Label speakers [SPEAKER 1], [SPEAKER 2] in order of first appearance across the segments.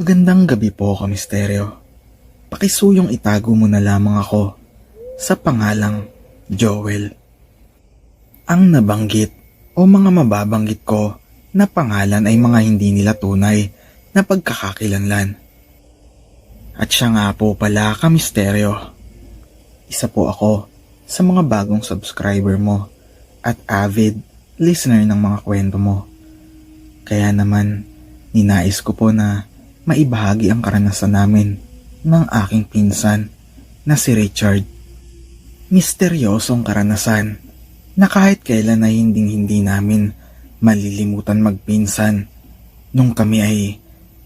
[SPEAKER 1] Magandang gabi po, Kamisteryo. Pakisuyong itago mo na lamang ako sa pangalang Joel. Ang nabanggit o mga mababanggit ko na pangalan ay mga hindi nila tunay na pagkakakilanlan. At siya nga po pala, Kamisteryo. Isa po ako sa mga bagong subscriber mo at avid listener ng mga kwento mo. Kaya naman, ninais ko po na maibahagi ang karanasan namin ng aking pinsan na si Richard. Misteryosong karanasan na kahit kailan ay hinding-hindi namin malilimutan magpinsan nung kami ay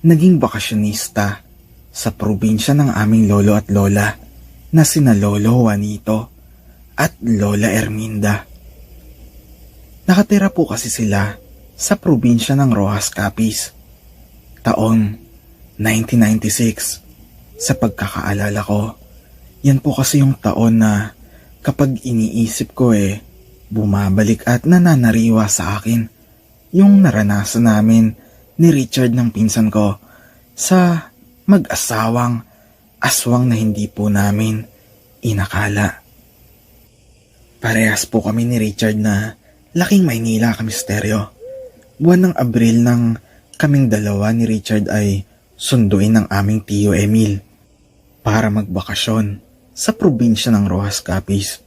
[SPEAKER 1] naging bakasyonista sa probinsya ng aming lolo at lola na sina Lolo Juanito at Lola Erminda. Nakatira po kasi sila sa probinsya ng Rojas Capiz. Taon 1996. Sa pagkakaalala ko, yan po kasi yung taon na kapag iniisip ko eh, bumabalik at nananariwa sa akin yung naranasan namin ni Richard ng pinsan ko sa mag-asawang aswang na hindi po namin inakala. Parehas po kami ni Richard na laking Maynila kami stereo. Buwan ng Abril ng kaming dalawa ni Richard ay sunduin ng aming tiyo Emil para magbakasyon sa probinsya ng Rojas Capiz.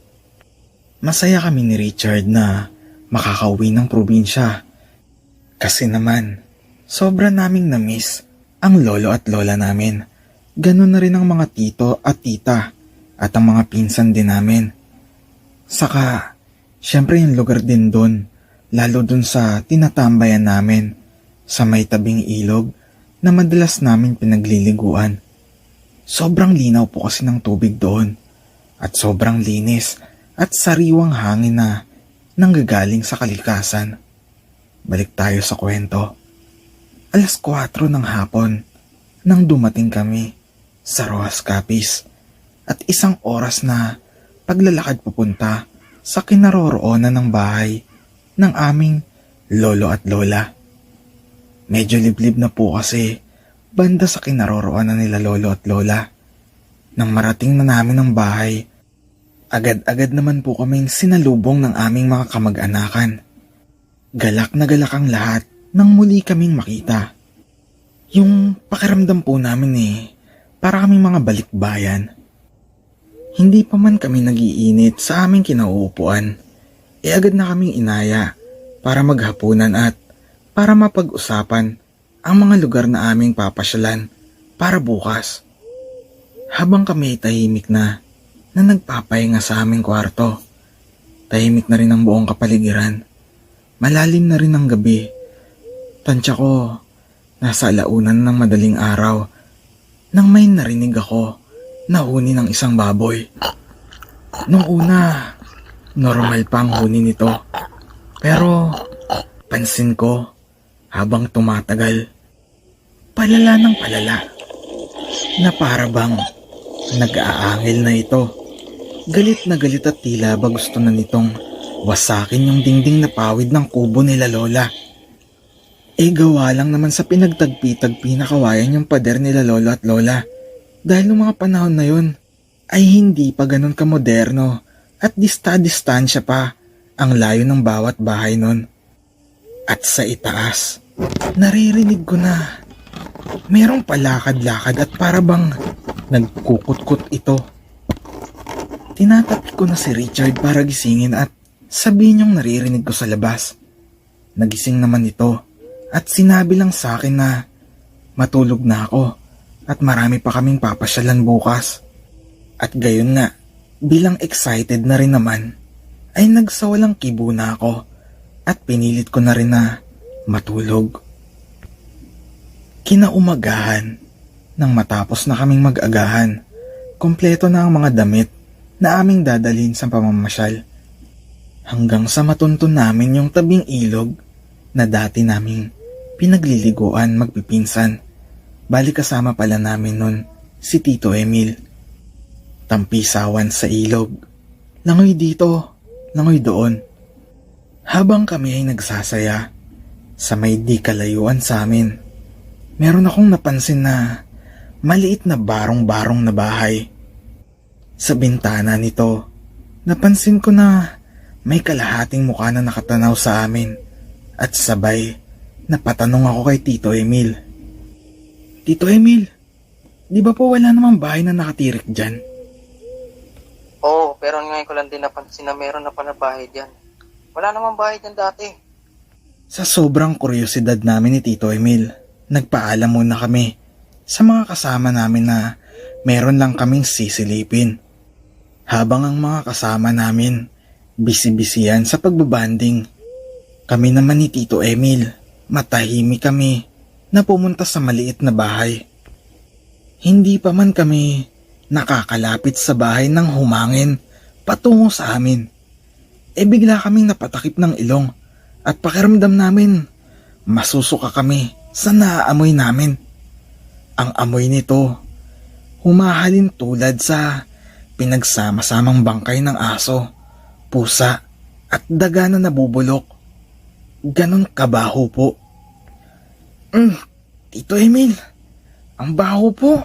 [SPEAKER 1] Masaya kami ni Richard na makakauwi ng probinsya. Kasi naman, sobra naming na-miss ang lolo at lola namin. Ganon na rin ang mga tito at tita at ang mga pinsan din namin. Saka, syempre yung lugar din doon, lalo dun sa tinatambayan namin, sa may tabing ilog na madalas namin pinagliliguan. Sobrang linaw po kasi ng tubig doon at sobrang linis at sariwang hangin na nanggagaling sa kalikasan. Balik tayo sa kwento. Alas 4 ng hapon nang dumating kami sa Rojas Capiz at isang oras na paglalakad pupunta sa kinaroroonan ng bahay ng aming lolo at lola. Medyo liblib na po kasi banda sa kinaroroonan nila lolo at lola. Nang marating na namin ang bahay, agad-agad naman po kaming sinalubong ng aming mga kamag-anakan. Galak na galak ang lahat nang muli kaming makita. Yung pakiramdam po namin eh, para kaming mga balikbayan. Hindi pa man kami nagiinit sa aming kinauupuan, e agad na kaming inaya para maghapunan at para mapag-usapan ang mga lugar na aming papasyalan para bukas. Habang kami ay tahimik na, na nagpapahinga sa aming kwarto, tahimik na rin ang buong kapaligiran. Malalim na rin ang gabi. Tansya ko, nasa alaunan ng madaling araw, nang may narinig ako na huni ng isang baboy. Nung una, normal pa ang huni nito. Pero, pansin ko, habang tumatagal, palala ng palala, na para bang nag-aangil na ito. Galit na galit at tila ba gusto na nitong wasakin yung dingding na pawid ng kubo nila lola. Eh gawa lang naman sa pinagtagpi-tagpi na kawayan yung pader nila lolo at lola. Dahil noong mga panahon na yun, ay hindi pa ganun kamoderno at dista-distansya pa ang layo ng bawat bahay nun. At sa itaas, naririnig ko na merong palakad-lakad at para bang nagkukutkot ito. Tinatapi ko na si Richard para gisingin at sabihin yung naririnig ko sa labas. Nagising naman ito at sinabi lang sa akin na matulog na ako at marami pa kaming papasyalan bukas. At gayon nga, bilang excited na rin naman, ay nagsawalang kibo na ako at pinilit ko na rin na matulog. Kinaumagahan, nang matapos na kaming mag-agahan, kompleto na ang mga damit na aming dadalhin sa pamamasyal. Hanggang sa matuntun namin yung tabing ilog na dati naming pinagliliguan magpipinsan. Bali kasama pala namin nun si Tito Emil. Tampisawan sa ilog. Langoy dito, langoy doon. Habang kami ay nagsasaya sa may di kalayuan sa amin, meron akong napansin na maliit na barong-barong na bahay. Sa bintana nito, napansin ko na may kalahating mukha na nakatanaw sa amin at sabay napatanong ako kay Tito Emil. Tito Emil, di ba po wala namang bahay na nakatirik dyan?
[SPEAKER 2] Oo, pero ngayon ko lang din napansin na meron na pala bahay dyan. Wala namang bahay dyan dati.
[SPEAKER 1] Sa sobrang kuryosidad namin ni Tito Emil, nagpaalam muna kami sa mga kasama namin na meron lang kaming sisilipin. Habang ang mga kasama namin, bisi-bisiyan sa pagbabanding. Kami naman ni Tito Emil, matahimik kami na pumunta sa maliit na bahay. Hindi pa man kami nakakalapit sa bahay ng humangin patungo sa amin. E bigla kaming napatakip ng ilong at pakiramdam namin masusuka kami sa naaamoy namin. Ang amoy nito humahalin tulad sa pinagsama-samang bangkay ng aso, pusa at daga na nabubulok. Ganon kabaho po. Mm, Tito Emil, ang baho po.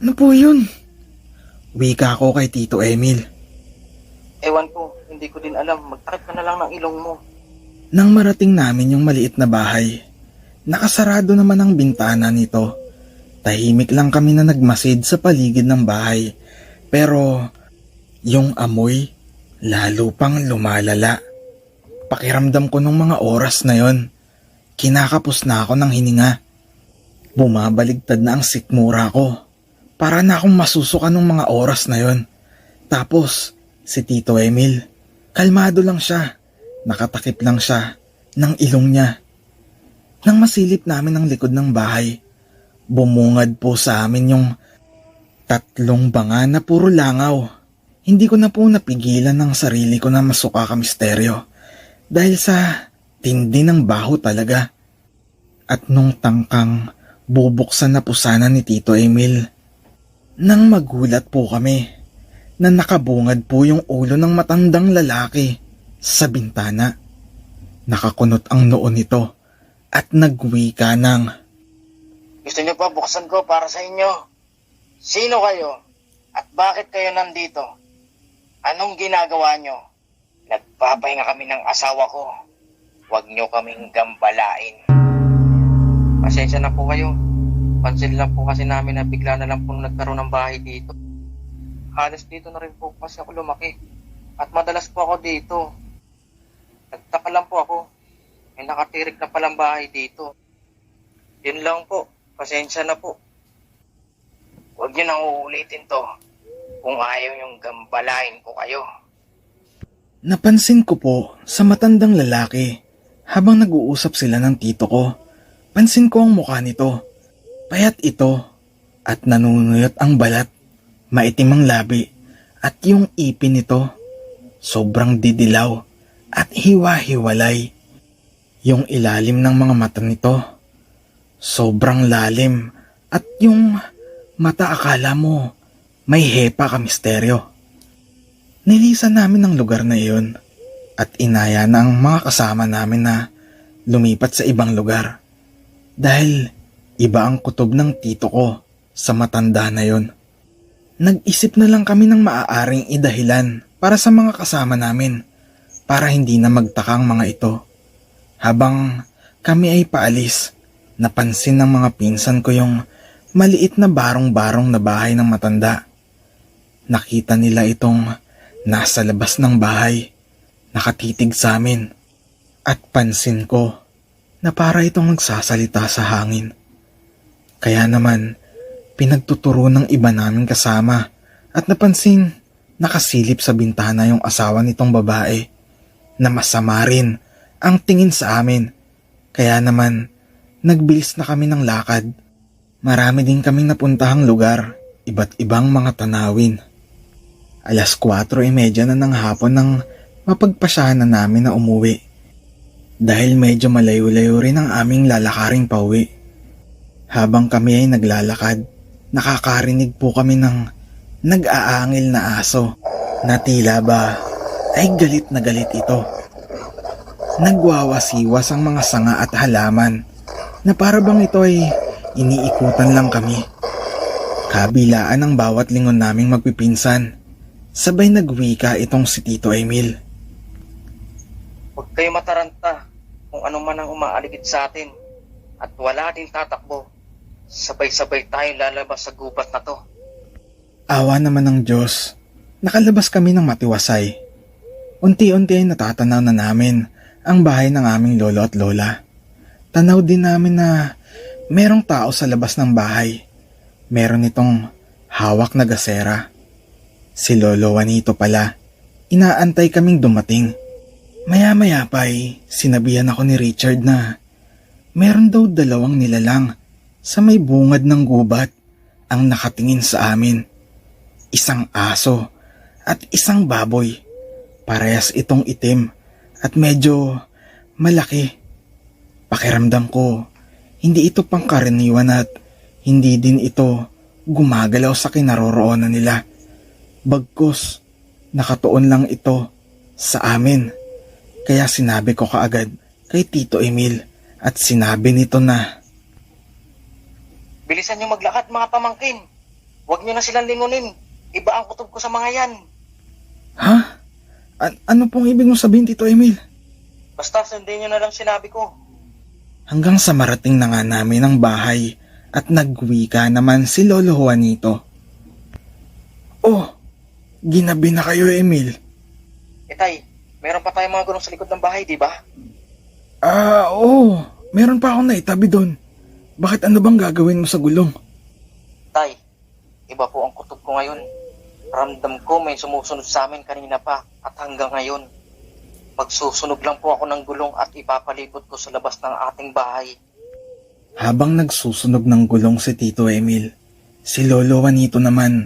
[SPEAKER 1] Ano po yun? Wika ko kay Tito Emil.
[SPEAKER 2] Ewan ko, hindi ko din alam. Magtakip ka na lang ng ilong mo.
[SPEAKER 1] Nang marating namin yung maliit na bahay, nakasarado naman ang bintana nito. Tahimik lang kami na nagmasid sa paligid ng bahay. Pero yung amoy, lalo pang lumalala. Pakiramdam ko nung mga oras na yon, kinakapos na ako ng hininga. Bumabaligtad na ang sikmura ko. Para na akong masusuka nung mga oras na yon. Tapos, si Tito Emil, kalmado lang siya. Nakatakip lang siya ng ilong niya. Nang masilip namin ang likod ng bahay, bumungad po sa amin yung tatlong banga na puro langaw. Hindi ko na po napigilan ng sarili ko na masuka ka misteryo dahil sa tindi ng baho talaga. At nung tangkang bubuksan na po sana ni Tito Emil, nang magulat po kami na nakabungad po yung ulo ng matandang lalaki sa bintana. Nakakunot ang noo nito at nagwika ng
[SPEAKER 2] Gusto niyo pa buksan ko para sa inyo? Sino kayo? At bakit kayo nandito? Anong ginagawa niyo? Nagpapahinga kami ng asawa ko. Huwag niyo kaming gambalain. Pasensya na po kayo. Pansin lang po kasi namin na bigla na lang po nagkaroon ng bahay dito. Halos dito na rin po kasi ako lumaki. At madalas po ako dito. Nagtaka lang po ako. May nakatirik na palang bahay dito. Yun lang po. Pasensya na po. Huwag niyo nang uulitin to. Kung ayaw yung gambalain ko kayo.
[SPEAKER 1] Napansin ko po sa matandang lalaki habang nag-uusap sila ng tito ko. Pansin ko ang mukha nito. Payat ito at nanunuyot ang balat. Maitim ang labi at yung ipin nito sobrang didilaw at hiwa-hiwalay. Yung ilalim ng mga mata nito sobrang lalim at yung mata akala mo may hepa ka misteryo. Nilisan namin ang lugar na iyon at inaya na ang mga kasama namin na lumipat sa ibang lugar. Dahil iba ang kutob ng tito ko sa matanda na yon. Nag-isip na lang kami ng maaaring idahilan para sa mga kasama namin para hindi na magtaka ang mga ito. Habang kami ay paalis, napansin ng mga pinsan ko yung maliit na barong-barong na bahay ng matanda. Nakita nila itong nasa labas ng bahay, nakatitig sa amin. At pansin ko na para itong nagsasalita sa hangin. Kaya naman, pinagtuturo ng iba naming kasama at napansin nakasilip sa bintana yung asawa nitong babae na masama rin ang tingin sa amin. Kaya naman, nagbilis na kami ng lakad. Marami din kaming napuntahang lugar, iba't ibang mga tanawin. Alas 4.30 na ng hapon nang mapagpasyahan na namin na umuwi. Dahil medyo malayo-layo rin ang aming lalakaring pauwi. Habang kami ay naglalakad, nakakarinig po kami ng nag-aangil na aso na tila ba ay galit na galit ito. Nagwawasiwas ang mga sanga at halaman na para bang ito ay iniikutan lang kami. Kabilaan ang bawat lingon naming magpipinsan. Sabay nagwika itong si Tito Emil.
[SPEAKER 2] Huwag kayo mataranta kung ano man ang umaaligid sa atin at wala din tatakbo. Sabay-sabay tayong lalabas sa gubat na to.
[SPEAKER 1] Awa naman ng Diyos. Nakalabas kami ng matiwasay. Unti-unti ay natatanaw na namin ang bahay ng aming lolo at lola. Tanaw din namin na merong tao sa labas ng bahay. Meron itong hawak na gasera. Si Lolo Juanito pala. Inaantay kaming dumating. Maya-maya pa ay sinabihan ako ni Richard na meron daw dalawang nilalang sa may bungad ng gubat ang nakatingin sa amin. Isang aso at isang baboy. Parehas itong itim at medyo malaki. Pakiramdam ko, hindi ito pangkaraniwan at hindi din ito gumagalaw sa kinaroroonan nila. Bagkus, nakatuon lang ito sa amin. Kaya sinabi ko kaagad kay Tito Emil at sinabi nito na
[SPEAKER 2] Bilisan nyo maglakad mga pamangkin. Huwag nyo na silang lingunin. Iba ang kutob ko sa mga yan.
[SPEAKER 1] Ha? An- ano pong ibig mong sabihin Tito Emil?
[SPEAKER 2] Basta sundin nyo na lang sinabi ko.
[SPEAKER 1] Hanggang sa marating na nga namin ang bahay at nagwika naman si Lolo Juanito. Oh, ginabi na kayo Emil.
[SPEAKER 2] Itay, meron pa tayong mga gulong sa likod ng bahay, di ba?
[SPEAKER 1] Ah, oo. Meron pa akong naitabi doon. Bakit ano bang gagawin mo sa gulong?
[SPEAKER 2] Tay, iba po ang kutob ko ngayon. Ramdam ko may sumusunod sa amin kanina pa at hanggang ngayon. Magsusunog lang po ako ng gulong at ipapalibot ko sa labas ng ating bahay.
[SPEAKER 1] Habang nagsusunog ng gulong si Tito Emil, si Lolo Juanito naman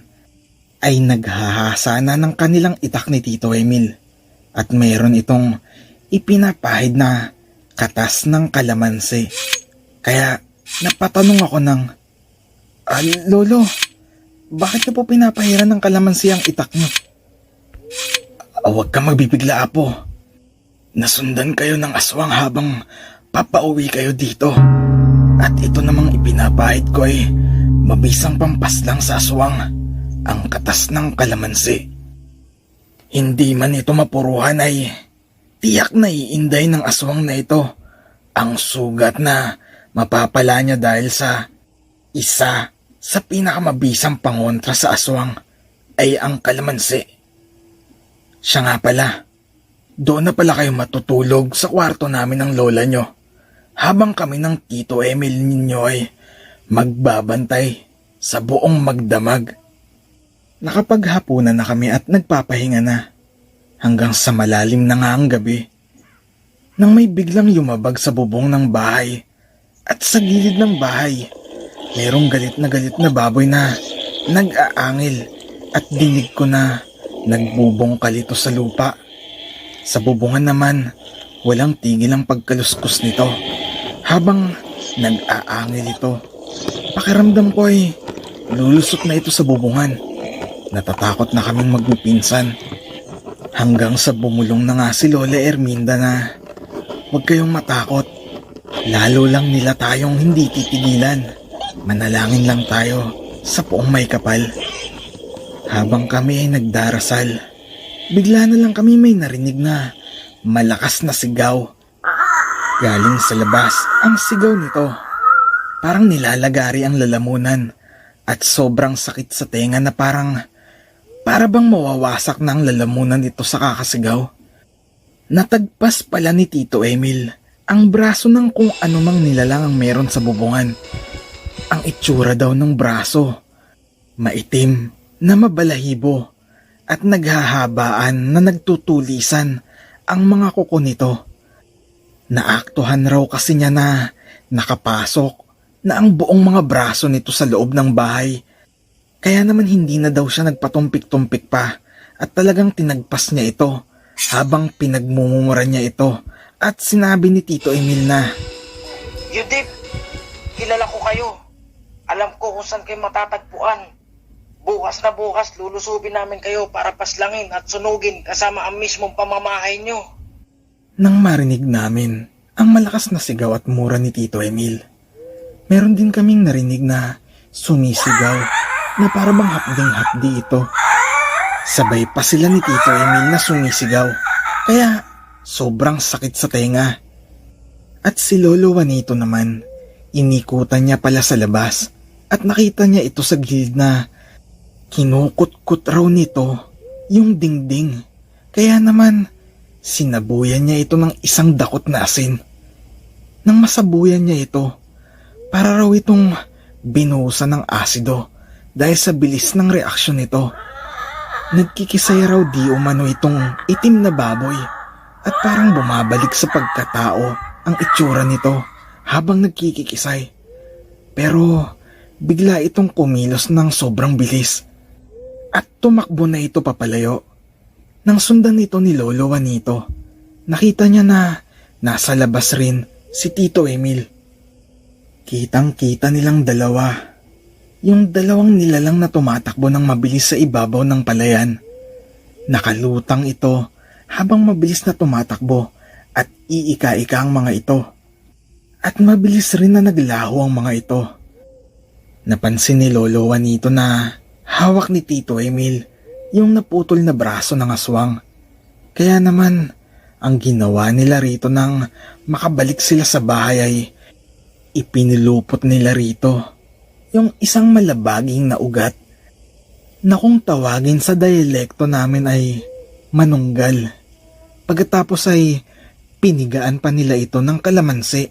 [SPEAKER 1] ay naghahasa na ng kanilang itak ni Tito Emil at mayroon itong ipinapahid na katas ng kalamansi. Kaya napatanong ako ng, ah, Lolo, bakit niyo po pinapahiran ng kalamansi ang itak niyo? Ah, Huwag ka magbibigla, Apo. Nasundan kayo ng aswang habang papauwi kayo dito. At ito namang ipinapahid ko ay mabisang pampaslang sa aswang ang katas ng kalamansi. Hindi man ito mapuruhan ay tiyak na iinday ng aswang na ito ang sugat na mapapala niya dahil sa isa sa pinakamabisang pangontra sa aswang ay ang kalamansi. Siya nga pala, doon na pala kayo matutulog sa kwarto namin ng lola nyo habang kami ng Tito Emil ninyo ay magbabantay sa buong magdamag. Nakapaghapunan na kami at nagpapahinga na hanggang sa malalim na nga ang gabi. Nang may biglang yumabag sa bubong ng bahay at sa gilid ng bahay, merong galit na galit na baboy na nag-aangil at dinig ko na nagbubongkal ito sa lupa. Sa bubungan naman, walang tigil ang pagkaluskus nito habang nag-aangil ito. Pakiramdam ko ay lulusot na ito sa bubungan. Natatakot na kaming magpipinsan. Hanggang sa bumulong na nga si Lola Erminda na huwag kayong matakot. Lalo lang nila tayong hindi titigilan. Manalangin lang tayo sa poong may kapal. Habang kami ay nagdarasal, bigla na lang kami may narinig na malakas na sigaw. Galing sa labas ang sigaw nito. Parang nilalagari ang lalamunan at sobrang sakit sa tenga na parang para bang mawawasak ng lalamunan nito sa kakasigaw. Natagpas pala ni Tito Emil ang braso ng kung anumang nilalang ang meron sa bubungan. Ang itsura daw ng braso, maitim na mabalahibo at naghahabaan na nagtutulisan ang mga kuko nito. Naaktuhan raw kasi niya na nakapasok na ang buong mga braso nito sa loob ng bahay. Kaya naman hindi na daw siya nagpatumpik-tumpik pa at talagang tinagpas niya ito habang pinagmumura niya ito at sinabi ni Tito Emil na
[SPEAKER 2] Yudip, kilala ko kayo. Alam ko kung saan kayo matatagpuan. Bukas na bukas, lulusubin namin kayo para paslangin at sunugin kasama ang mismong pamamahay nyo.
[SPEAKER 1] Nang marinig namin ang malakas na sigaw at mura ni Tito Emil, Meron din kaming narinig na sumisigaw na parabang hapding-hapdi ito. Sabay pa sila ni Tito Emil na sumisigaw. Kaya sobrang sakit sa tenga. At si Lolo Juanito naman, inikutan niya pala sa labas at nakita niya ito sa gilid na kinukot-kot raw nito yung dingding. Kaya naman, sinabuyan niya ito ng isang dakot na asin. Nang masabuyan niya ito, para raw itong binuhusan ng asido dahil sa bilis ng reaksyon nito. Nagkikisay raw di umano itong itim na baboy at parang bumabalik sa pagkatao ang itsura nito habang nagkikikisay. Pero bigla itong kumilos ng sobrang bilis at tumakbo na ito papalayo. Nang sundan ito ni Lolo Juanito, nakita niya na nasa labas rin si Tito Emil. Kitang kita nilang dalawa. Yung dalawang nilalang na tumatakbo ng mabilis sa ibabaw ng palayan. Nakalutang ito habang mabilis na tumatakbo at iika-ika ang mga ito. At mabilis rin na naglaho ang mga ito. Napansin ni Lolo Juanito na hawak ni Tito Emil yung naputol na braso ng aswang. Kaya naman, ang ginawa nila rito nang makabalik sila sa bahay ay ipinilupot nila rito yung isang malabaging na ugat na kung tawagin sa dialekto namin ay manunggal. Pagkatapos ay pinigaan pa nila ito ng kalamansi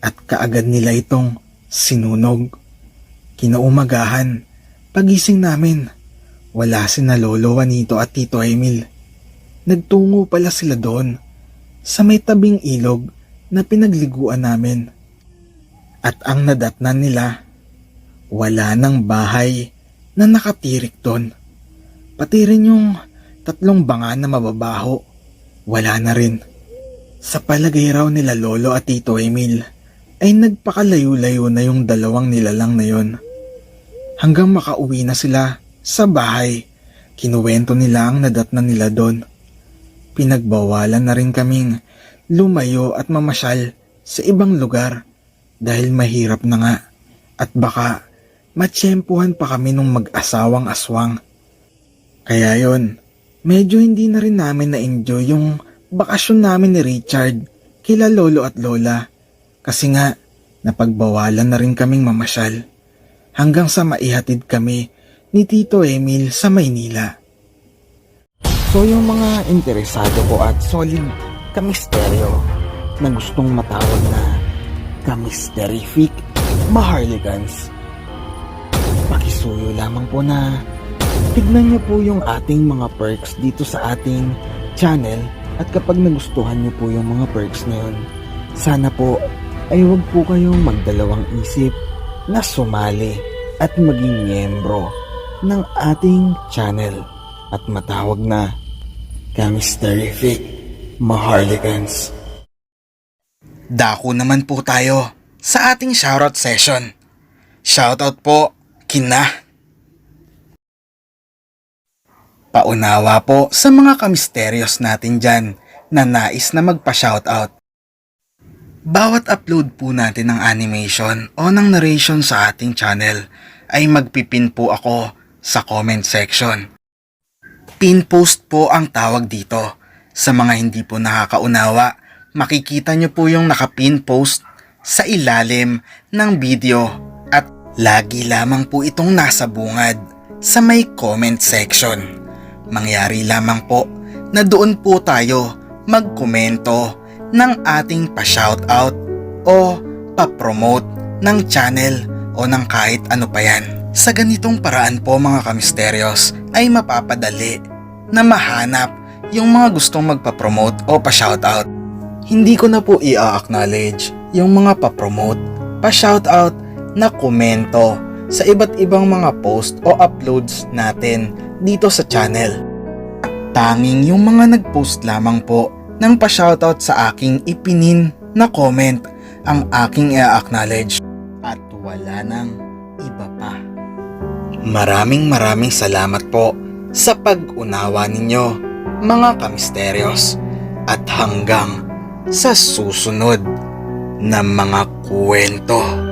[SPEAKER 1] at kaagad nila itong sinunog. Kinaumagahan, pagising namin, wala si na Lolo Juanito at Tito Emil. Nagtungo pala sila doon sa may tabing ilog na pinagliguan namin. At ang nadatnan nila, wala nang bahay na nakatirik doon. Pati rin yung tatlong banga na mababaho, wala na rin. Sa palagay raw nila Lolo at Tito Emil, ay nagpakalayo-layo na yung dalawang nilalang na yon. Hanggang makauwi na sila sa bahay, kinuwento nila ang nadatnan nila doon. Pinagbawalan na rin kaming lumayo at mamasyal sa ibang lugar dahil mahirap na nga at baka matsyempuhan pa kami nung mag-asawang aswang. Kaya yon, medyo hindi na rin namin na-enjoy yung bakasyon namin ni Richard kila lolo at lola kasi nga napagbawalan na rin kaming mamasyal hanggang sa maihatid kami ni Tito Emil sa Maynila. So yung mga interesado po at solid kamisteryo na gustong matawag na kamisterific maharligans, pakisuyo lamang po na tignan niyo po yung ating mga perks dito sa ating channel at kapag nagustuhan niyo po yung mga perks na yun, sana po ay huwag po kayong magdalawang isip na sumali at maging miyembro ng ating channel at matawag na Kamisterific Maharligans. Dako naman po tayo sa ating shoutout session. Shoutout po kina Paunawa po sa mga kamisteryos natin dyan na nais na magpa-shoutout. Bawat upload po natin ng animation o ng narration sa ating channel ay magpipin po ako sa comment section. Pin post po ang tawag dito. Sa mga hindi po nakakaunawa, makikita nyo po yung nakapin post sa ilalim ng video at lagi lamang po itong nasa bungad sa may comment section. Mangyari lamang po na doon po tayo magkomento ng ating pa-shoutout o pa-promote ng channel o ng kahit ano pa yan. Sa ganitong paraan po mga kamisteryos ay mapapadali na mahanap yung mga gustong magpa-promote o pa-shoutout. Hindi ko na po i-acknowledge yung mga pa-promote, pa-shoutout na komento sa iba't ibang mga post o uploads natin dito sa channel. Tanging yung mga nag-post lamang po ng pa-shoutout sa aking ipinin na comment ang aking i-acknowledge at wala nang iba pa. Maraming maraming salamat po sa pag-unawa ninyo mga kamisteryos at hanggang sa susunod na mga kwento.